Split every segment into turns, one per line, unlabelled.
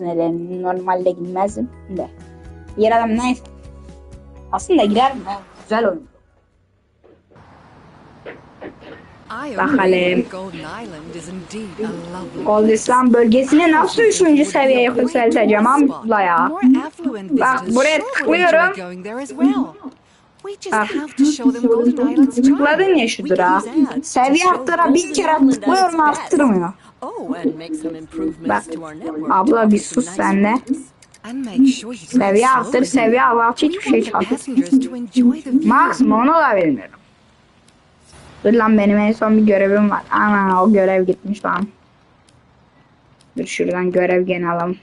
personeli. Normalde girmezdim de. Diğer adam neyse. Aslında girerdim. ha, Güzel oyun. Bakalım.
Island
Gold İslam bölgesini nasıl 3. seviyeye yükselteceğim abla ya. Bak, buraya tıklıyorum.
Enjoy going there as well. We just
Bak.
have to show them Golden Island's charm.
Tıkladın ya şu dura. Seviye arttıra bir kere tıklıyorum arttırmıyor.
Oh,
Bak abla bir sus sen de.
And make sure you drive
Seviye arttır seviye azalt hiçbir şey
want the
çaldı.
passengers to enjoy the view.
Maksimum onu da bilmiyorum. Dur lan benim en son bir görevim var. Ana o görev gitmiş lan. Dur şuradan görev gene alalım.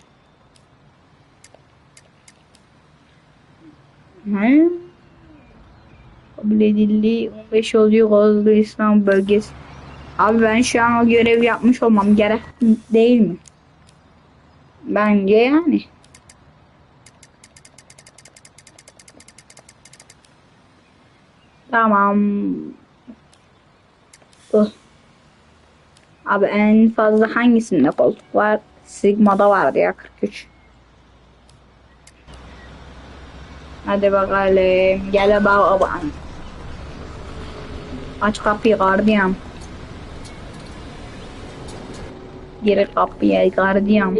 Hı? Kabul edildi. 15 oluyor Kozlu İslam bölgesi. Abi ben şu an o görevi yapmış olmam gerek değil mi? Bence yani. Tamam. Uh. Abi en fazla hangisinde koltuk var? Sigma'da vardı ya 43. Hadi bakalım. Gel baba. Aç kapıyı gardiyan. Gir kapıyı gardiyan.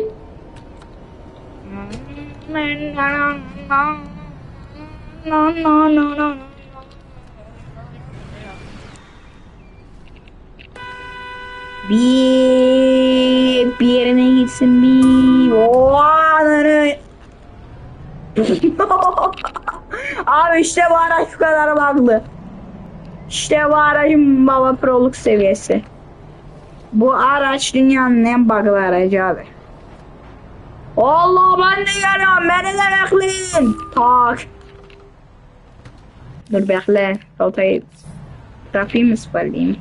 No no no no. Bir bir yerine gitsin bir. Nereye? Abi işte bu araç bu kadar baklı. İşte bu aracın baba proluk seviyesi. Bu araç dünyanın en baklı aracı abi. Allah ben de geliyorum beni de bekleyin. Tak. Dur bekle. Rotayı trafiği mi sıfırlayayım?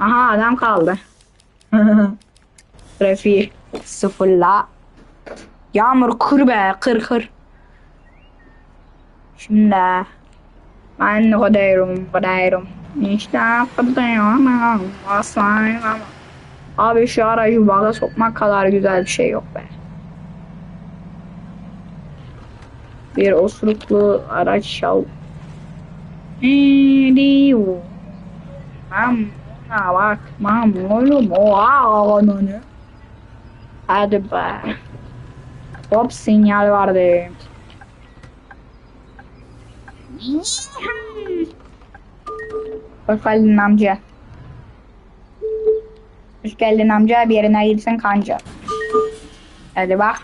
Aha adam kaldı. Trafiği sıfırla. Yağmur kır be kır kır. Şimdi ben gidiyorum gidiyorum. İşte gidiyorum. Aslan ama. Abi şu aracı baga sokmak kadar güzel bir şey yok be. Bir osuruklu araç şal. Diyor. Ben buna bakmam oğlum. Oha ananı. Hadi be. Hop sinyal vardı. Hoş geldin amca. Hoş geldin amca bir yerine girsin kanca. Hadi bak.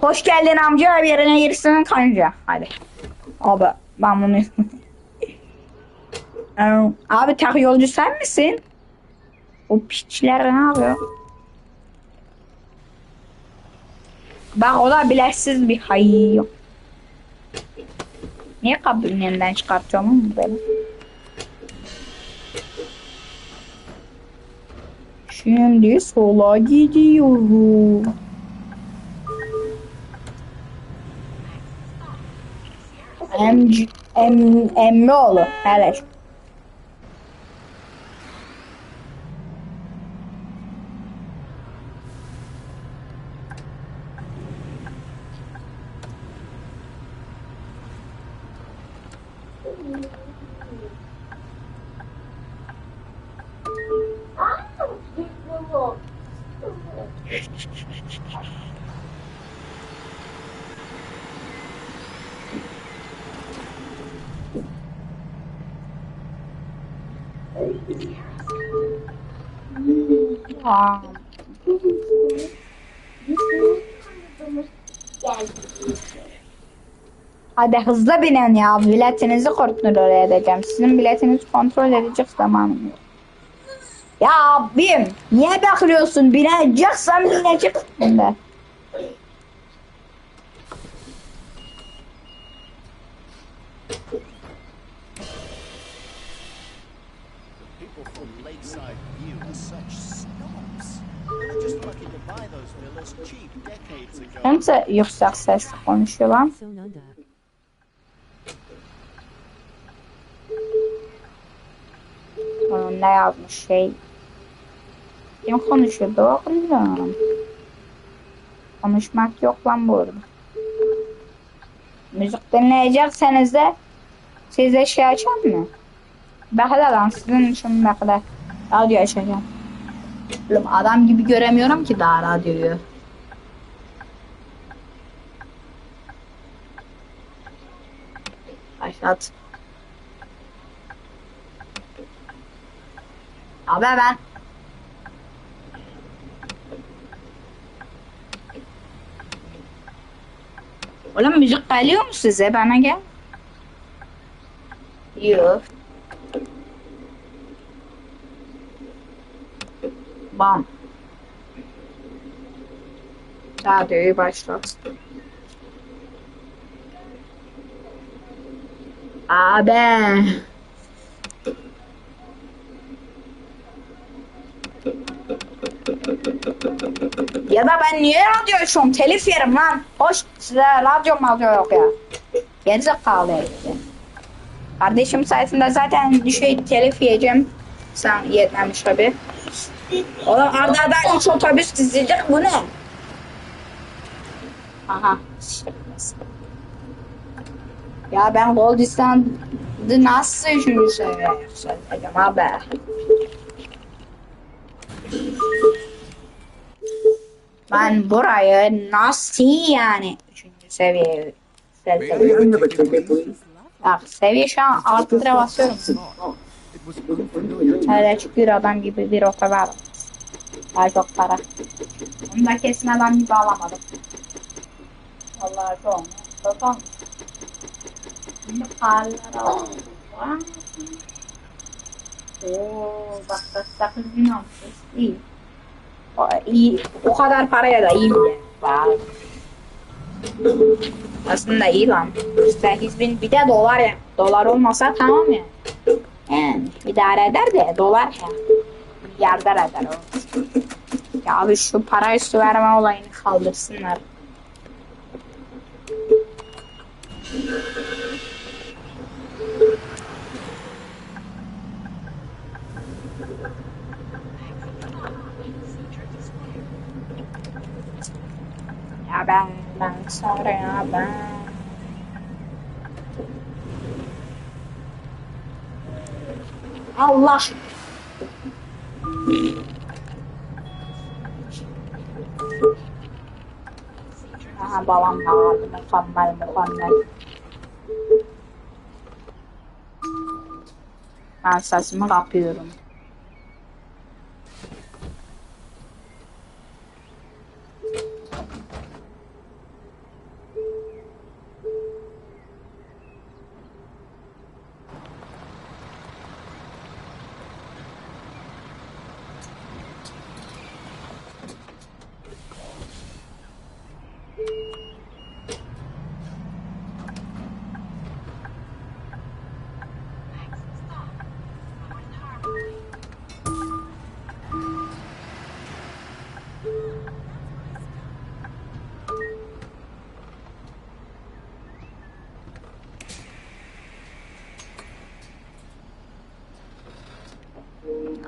Hoş geldin amca bir yerine girsin kanca. Hadi. Abi ben bunu Abi tek yolcu sen misin? O piçler ne yapıyor? Bak o da bileksiz bir hayy. Niye kabloyu yeniden çıkartıyorum oğlum böyle? Şimdi sola gidiyorum. Emci, em, emmi oğlu. Evet. Wow. This is the most Hadi hızlı binin ya. Biletinizi kontrol edeceğim. Sizin biletinizi kontrol edecek zamanım yok. Ya abim niye bekliyorsun? Bineceksen bineceksin de.
People from Lakeside View are such
ne yazmış şey. Kim konuşuyordu oğlum? Konuşmak yok lan burada. Müzik dinleyecekseniz de size şey açar mı? Bekle lan sizin için bekle. Radyo açacağım. Oğlum adam gibi göremiyorum ki daha radyoyu. Başlat. Abi ben Oğlum müzik geliyor mu size? Bana gel. Yok. Bam. Radyoyu başlat. Abi. Ya da ben niye radyo açıyorum? Telif yerim lan. Hoş size radyo radyo yok ya. Gerizekalı herif ya. Kardeşim sayesinde zaten düşey telif yiyeceğim. Sen yetmemiş tabi. Oğlum arda arda üç otobüs dizilecek bu ne? Aha. Ya ben Goldistan'ı nasıl üçüncü seviyeye yükselteceğim abi? Ben burayı nasıl yani üçüncü yükselteceğim? Bak seviye şu an altı lira basıyorum. Hele çıkıyor adam gibi bir o kadar. Daha çok para. Onu da kesin adam gibi alamadım. Vallahi an. Bakalım. Şimdi paralara var. Oo, bak bak 8 bin olmuş. İyi. İyi. O kadar paraya da iyi mi? Bak. Aslında iyi lan. 8 bin bir de dolar ya. Dolar olmasa tamam ya. Yani idare eder de dolar ya. Milyarder eder o. Ya abi şu para üstü verme olayını kaldırsınlar. Ya ben, ben sonra ya ben. Allah. Aha babam bağırdı mükemmel mükemmel. Ben sesimi kapıyorum.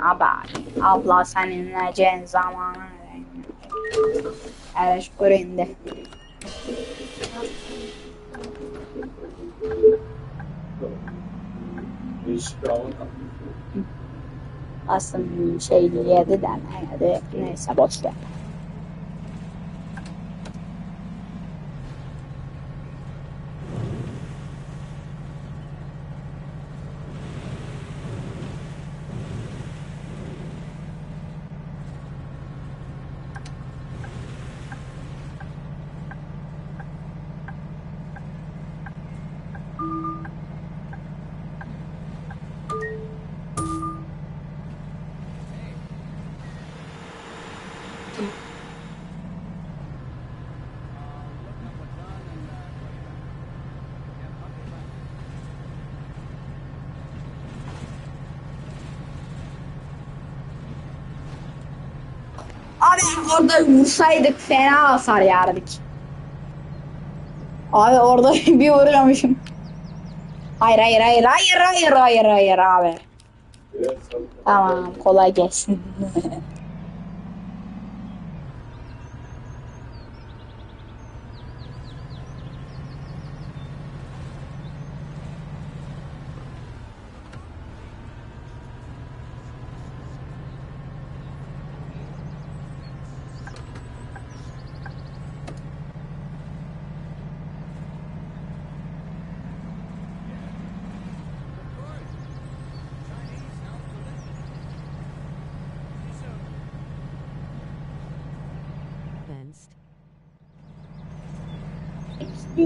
Abla, abla seninle cen zamanı Araç göründü. Aslında şey yedi de neydi neyse boş ver. Abi orada vursaydık fena hasar yerdik. Abi orada bir vuruyormuşum. Hayır hayır hayır hayır hayır hayır hayır abi. Tamam kolay gelsin.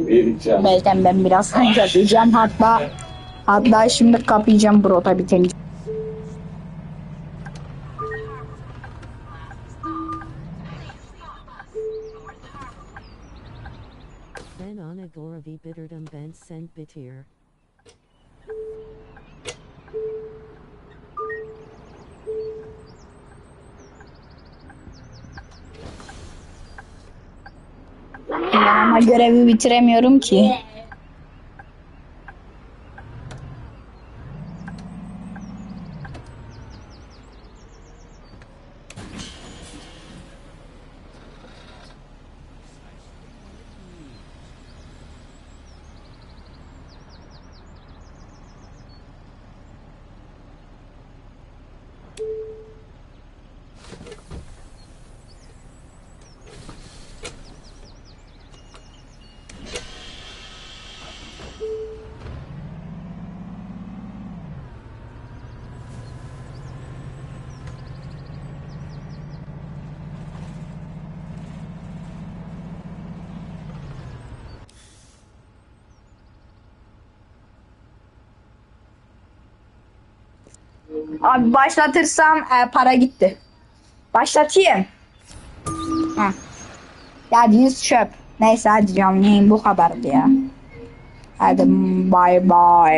Vereceğim.
Ben biraz kapayacağım hatta hatta şimdi kapayacağım brota bitince.
Ben ona goravi bitterdom ben sent bitir.
Ama görevi bitiremiyorum ki. Abi başlatırsam e, para gitti. Başlatayım. Heh. Yüz çöp. Neyse hadi canım bu kadardı ya. Hadi bay bay.